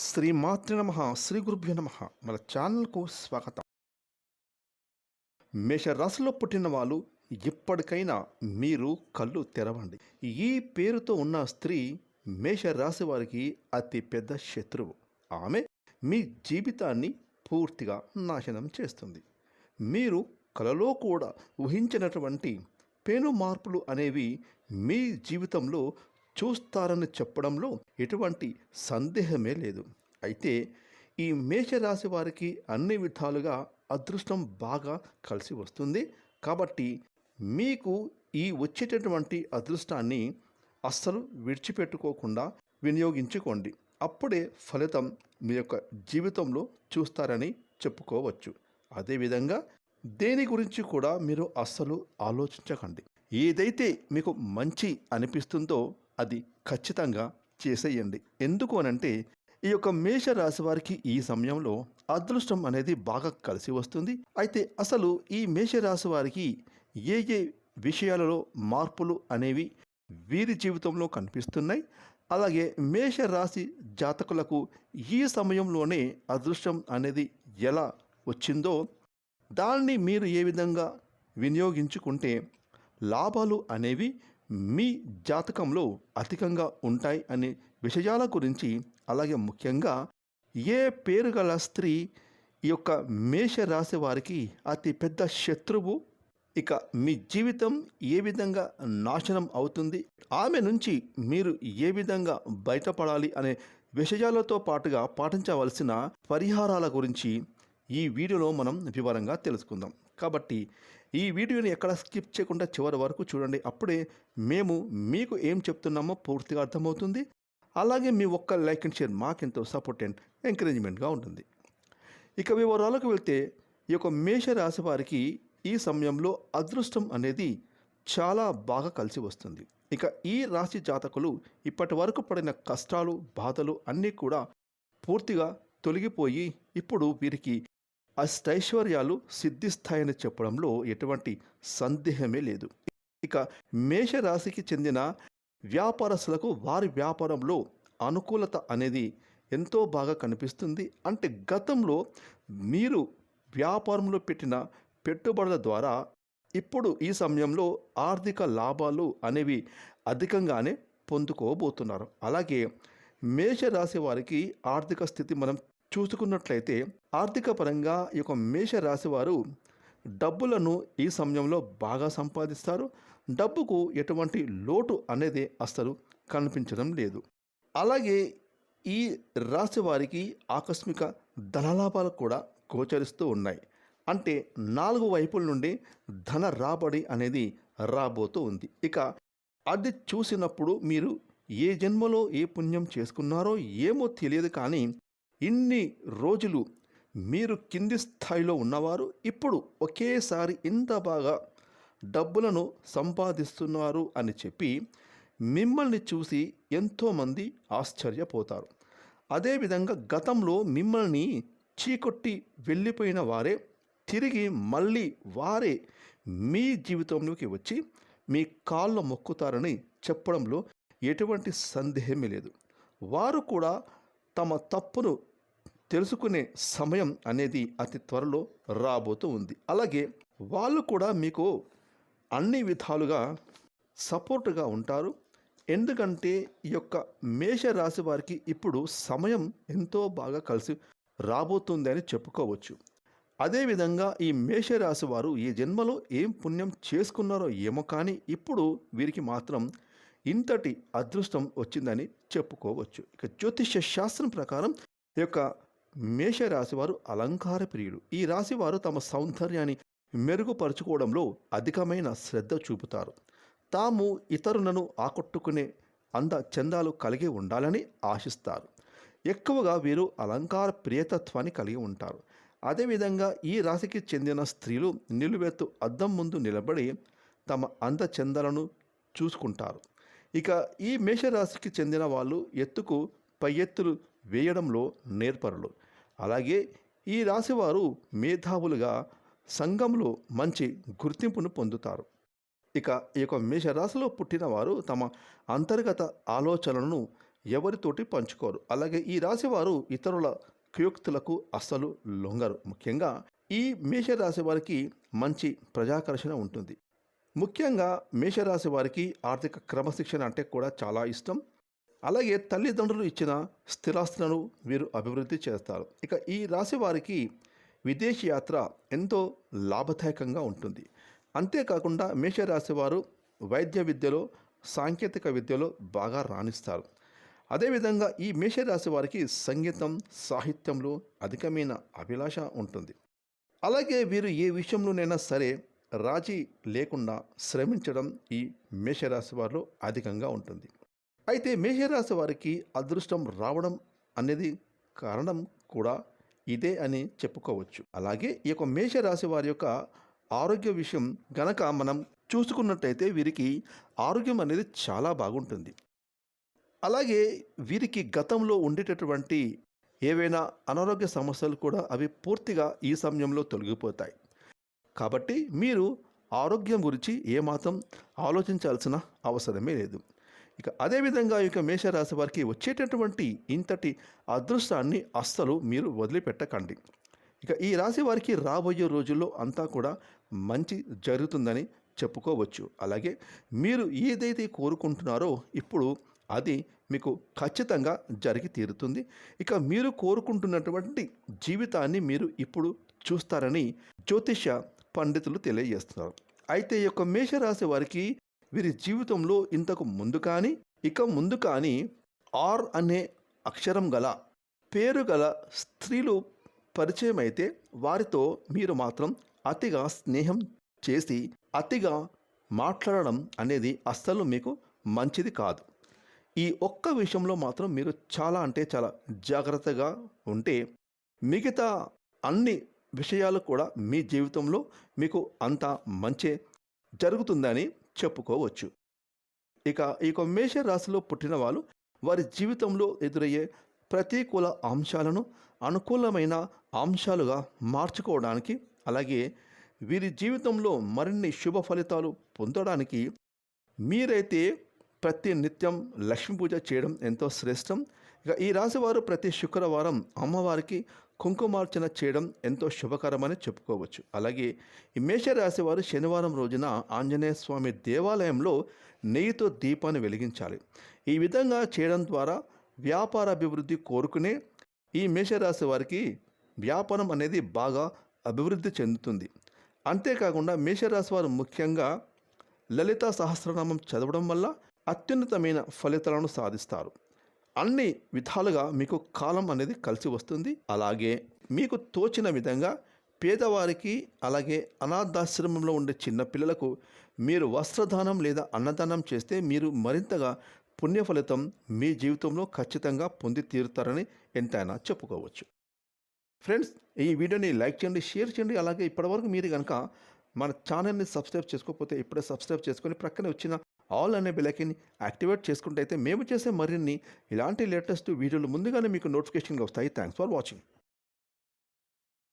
శ్రీ మాతృ నమ శ్రీ గురుభ్యో నమ. మన ఛానల్కు స్వాగతం. మేషరాశిలో పుట్టిన వాళ్ళు ఇప్పటికైనా మీరు కళ్ళు తెరవండి. ఈ పేరుతో ఉన్న స్త్రీ మేషరాశి వారికి అతి పెద్ద శత్రువు. ఆమె మీ జీవితాన్ని పూర్తిగా నాశనం చేస్తుంది. మీరు కలలో కూడా ఊహించినటువంటి పెను మార్పులు అనేవి మీ జీవితంలో చూస్తారని చెప్పడంలో ఎటువంటి సందేహమే లేదు. అయితే ఈ మేషరాశి వారికి అన్ని విధాలుగా అదృష్టం బాగా కలిసి వస్తుంది. కాబట్టి మీకు ఈ వచ్చేటటువంటి అదృష్టాన్ని అస్సలు విడిచిపెట్టుకోకుండా వినియోగించుకోండి. అప్పుడే ఫలితం మీ యొక్క జీవితంలో చూస్తారని చెప్పుకోవచ్చు. అదేవిధంగా దేని గురించి కూడా మీరు అస్సలు ఆలోచించకండి. ఏదైతే మీకు మంచి అనిపిస్తుందో అది ఖచ్చితంగా చేసేయండి. ఎందుకు అనంటే ఈ యొక్క మేషరాశి వారికి ఈ సమయంలో అదృష్టం అనేది బాగా కలిసి వస్తుంది. అయితే అసలు ఈ మేషరాశి వారికి ఏ ఏ విషయాలలో మార్పులు అనేవి వీరి జీవితంలో కనిపిస్తున్నాయి? అలాగే మేషరాశి జాతకులకు ఈ సమయంలోనే అదృష్టం అనేది ఎలా వచ్చిందో దాన్ని మీరు ఏ విధంగా వినియోగించుకుంటే లాభాలు అనేవి మీ జాతకంలో అధికంగా ఉంటాయి అనే విషయాల గురించి అలాగే ముఖ్యంగా ఏ పేరు గల స్త్రీ ఈ యొక్క మేషరాశి వారికి అతి పెద్ద శత్రువు? ఇక మీ జీవితం ఏ విధంగా నాశనం అవుతుంది? ఆమె నుంచి మీరు ఏ విధంగా బయటపడాలి అనే విషయాలతో పాటుగా పాటించవలసిన పరిహారాల గురించి ఈ వీడియోలో మనం వివరంగా తెలుసుకుందాం. కాబట్టి ఈ వీడియోని ఎక్కడ స్కిప్ చేయకుండా చివరి వరకు చూడండి. అప్పుడే మేము మీకు ఏం చెప్తున్నామో పూర్తిగా అర్థమవుతుంది. అలాగే మీ ఒక్క లైక్ అండ్ షేర్ మాకెంతో సపోర్ట్ అండ్ ఎంకరేజ్మెంట్గా ఉంటుంది. ఇక వివరాలకు వెళ్తే ఈ యొక్క మేషరాశి వారికి ఈ సమయంలో అదృష్టం అనేది చాలా బాగా కలిసి వస్తుంది. ఇక ఈ రాశి జాతకులు ఇప్పటి వరకు పడిన కష్టాలు బాధలు అన్నీ కూడా పూర్తిగా తొలగిపోయి ఇప్పుడు వీరికి అష్టైశ్వర్యాలు సిద్ధిస్తాయని చెప్పడంలో ఎటువంటి సందేహమే లేదు. ఇక మేషరాశికి చెందిన వ్యాపారస్తులకు వారి వ్యాపారంలో అనుకూలత అనేది ఎంతో బాగా కనిపిస్తుంది. అంటే గతంలో మీరు వ్యాపారంలో పెట్టిన పెట్టుబడుల ద్వారా ఇప్పుడు ఈ సమయంలో ఆర్థిక లాభాలు అనేవి అధికంగానే పొందుకోబోతున్నారు. అలాగే మేషరాశి వారికి ఆర్థిక స్థితి మనం చూసుకున్నట్లయితే ఆర్థిక పరంగా ఈ యొక్క మేషరాశి వారు డబ్బులను ఈ సమయంలో బాగా సంపాదిస్తారు. డబ్బుకు ఎటువంటి లోటు అనేది అస్సలు కనిపించడం లేదు. అలాగే ఈ రాశి వారికి ఆకస్మిక ధనలాభాలు కూడా గోచరిస్తూ ఉన్నాయి. అంటే నాలుగు వైపుల నుండి ధన రాబడి అనేది రాబోతూ ఉంది. ఇక అది చూసినప్పుడు మీరు ఏ జన్మలో ఏ పుణ్యం చేసుకున్నారో ఏమో తెలియదు కానీ ఇన్ని రోజులు మీరు కింది స్థాయిలో ఉన్నవారు ఇప్పుడు ఒకేసారి ఇంత బాగా డబ్బులను సంపాదిస్తున్నారు అని చెప్పి మిమ్మల్ని చూసి ఎంతోమంది ఆశ్చర్యపోతారు. అదేవిధంగా గతంలో మిమ్మల్ని చీకొట్టి వెళ్ళిపోయిన వారే తిరిగి మళ్ళీ వారే మీ జీవితంలోకి వచ్చి మీ కాళ్ళ మొక్కుతారని చెప్పడంలో ఎటువంటి సందేహమే లేదు. వారు కూడా తమ తప్పును తెలుసుకునే సమయం అనేది అతి త్వరలో రాబోతూ ఉంది. అలాగే వాళ్ళు కూడా మీకు అన్ని విధాలుగా సపోర్టుగా ఉంటారు. ఎందుకంటే ఈ యొక్క మేషరాశి వారికి ఇప్పుడు సమయం ఎంతో బాగా కలిసి రాబోతుంది అని చెప్పుకోవచ్చు. అదేవిధంగా ఈ మేషరాశి వారు ఈ జన్మలో ఏం పుణ్యం చేసుకున్నారో ఏమో కానీ ఇప్పుడు వీరికి మాత్రం ఇంతటి అదృష్టం వచ్చిందని చెప్పుకోవచ్చు. ఇక జ్యోతిష్య శాస్త్రం ప్రకారం ఈ యొక్క మేషరాశి వారు అలంకార ప్రియుడు ఈ రాశి వారు తమ సౌందర్యాన్ని మెరుగుపరుచుకోవడంలో అధికమైన శ్రద్ధ చూపుతారు. తాము ఇతరులను ఆకట్టుకునే అంద చందాలు కలిగి ఉండాలని ఆశిస్తారు. ఎక్కువగా వీరు అలంకార ప్రియతత్వాన్ని కలిగి ఉంటారు. అదేవిధంగా ఈ రాశికి చెందిన స్త్రీలు నిలువెత్తు అద్దం ముందు నిలబడి తమ అందచందాలను చూసుకుంటారు. ఇక ఈ మేషరాశికి చెందిన వాళ్ళు ఎత్తుకు పై ఎత్తులు వేయడంలో నేర్పరులు. అలాగే ఈ రాశివారు మేధావులుగా సంఘంలో మంచి గుర్తింపును పొందుతారు. ఇక ఈ యొక్క మేషరాశిలో పుట్టిన వారు తమ అంతర్గత ఆలోచనలను ఎవరితోటి పంచుకోరు. అలాగే ఈ రాశివారు ఇతరుల కుయోక్తులకు అస్సలు లొంగరు. ముఖ్యంగా ఈ మేషరాశి వారికి మంచి ప్రజాకర్షణ ఉంటుంది. ముఖ్యంగా మేషరాశి వారికి ఆర్థిక క్రమశిక్షణ అంటే కూడా చాలా ఇష్టం. అలాగే తల్లిదండ్రులు ఇచ్చిన స్థిరాస్తులను వీరు అభివృద్ధి చేస్తారు. ఇక ఈ రాశి వారికి విదేశీ యాత్ర ఎంతో లాభదాయకంగా ఉంటుంది. అంతేకాకుండా మేషరాశి వారు వైద్య విద్యలో సాంకేతిక విద్యలో బాగా రాణిస్తారు. అదేవిధంగా ఈ మేషరాశి వారికి సంగీతం సాహిత్యంలో అధికమైన అభిలాష ఉంటుంది. అలాగే వీరు ఏ విషయంలోనైనా సరే రాజీ లేకుండా శ్రమించడం ఈ మేషరాశి వారిలో అధికంగా ఉంటుంది. అయితే మేషరాశి వారికి అదృష్టం రావడం అనేది కారణం కూడా ఇదే అని చెప్పుకోవచ్చు. అలాగే ఈ యొక్క మేషరాశి వారి యొక్క ఆరోగ్య విషయం గనక మనం చూసుకున్నట్టయితే వీరికి ఆరోగ్యం అనేది చాలా బాగుంటుంది. అలాగే వీరికి గతంలో ఉండేటటువంటి ఏవైనా అనారోగ్య సమస్యలు కూడా అవి పూర్తిగా ఈ సమయంలో తొలగిపోతాయి. కాబట్టి మీరు ఆరోగ్యం గురించి ఏమాత్రం ఆలోచించాల్సిన అవసరమే లేదు. ఇక అదేవిధంగా ఇక మేషరాశి వారికి వచ్చేటటువంటి ఇంతటి అదృష్టాన్ని అస్సలు మీరు వదిలిపెట్టకండి. ఇక ఈ రాశి వారికి రాబోయే రోజుల్లో అంతా కూడా మంచి జరుగుతుందని చెప్పుకోవచ్చు. అలాగే మీరు ఏదైతే కోరుకుంటున్నారో ఇప్పుడు అది మీకు ఖచ్చితంగా జరిగి తీరుతుంది. ఇక మీరు కోరుకుంటున్నటువంటి జీవితాన్ని మీరు ఇప్పుడు చూస్తారని జ్యోతిష పండితులు తెలియజేస్తున్నారు. అయితే ఈ యొక్క మేషరాశి వారికి వీరి జీవితంలో ఇంతకు ముందు కానీ ఇక ముందు కానీ ఆర్ అనే అక్షరం గల పేరు గల స్త్రీలు పరిచయం అయితే వారితో మీరు మాత్రం అతిగా స్నేహం చేసి అతిగా మాట్లాడడం అనేది అస్సలు మీకు మంచిది కాదు. ఈ ఒక్క విషయంలో మాత్రం మీరు చాలా అంటే చాలా జాగ్రత్తగా ఉంటే మిగతా అన్ని విషయాలు కూడా మీ జీవితంలో మీకు అంత మంచి జరుగుతుందని చెప్పుకోవచ్చు. ఇక ఈ యొక్క మేష రాశిలో పుట్టిన వాళ్ళు వారి జీవితంలో ఎదురయ్యే ప్రతికూల అంశాలను అనుకూలమైన అంశాలుగా మార్చుకోవడానికి అలాగే వీరి జీవితంలో మరిన్ని శుభ ఫలితాలు పొందడానికి మీరైతే ప్రతి నిత్యం లక్ష్మీ పూజ చేయడం ఎంతో శ్రేష్టం. ఇక ఈ రాశివారు ప్రతి శుక్రవారం అమ్మవారికి కుంకుమార్చన చేయడం ఎంతో శుభకరమని చెప్పుకోవచ్చు. అలాగే ఈ మేషరాశి వారు శనివారం రోజున ఆంజనేయ స్వామి దేవాలయంలో నెయ్యితో దీపాన్ని వెలిగించాలి. ఈ విధంగా చేయడం ద్వారా వ్యాపార అభివృద్ధి కోరుకునే ఈ మేషరాశి వారికి వ్యాపారం అనేది బాగా అభివృద్ధి చెందుతుంది. అంతేకాకుండా మేషరాశి వారు ముఖ్యంగా లలిత సహస్రనామం చదవడం వల్ల అత్యున్నతమైన ఫలితాలను సాధిస్తారు. అన్ని విధాలుగా మీకు కాలం అనేది కలిసి వస్తుంది. అలాగే మీకు తోచిన విధంగా పేదవారికి అలాగే అనాథాశ్రమంలో ఉండే చిన్నపిల్లలకు మీరు వస్త్రదానం లేదా అన్నదానం చేస్తే మీరు మరింతగా పుణ్య ఫలితం మీ జీవితంలో ఖచ్చితంగా పొంది తీరుతారని ఎంతైనా చెప్పుకోవచ్చు. ఫ్రెండ్స్ ఈ వీడియోని లైక్ చేయండి షేర్ చేయండి. అలాగే ఇప్పటివరకు మీరు కనుక మన ఛానల్ని సబ్స్క్రైబ్ చేసుకోకపోతే ఇప్పుడే సబ్స్క్రైబ్ చేసుకొని ప్రక్కనే వచ్చిన ఆల్ అనే బెలైకిని యాక్టివేట్ చేసుకుంటే అయితే మేము చేసే మరిన్ని ఇలాంటి లేటెస్ట్ వీడియోలు ముందుగానే మీకు నోటిఫికేషన్గా వస్తాయి. Thanks for watching.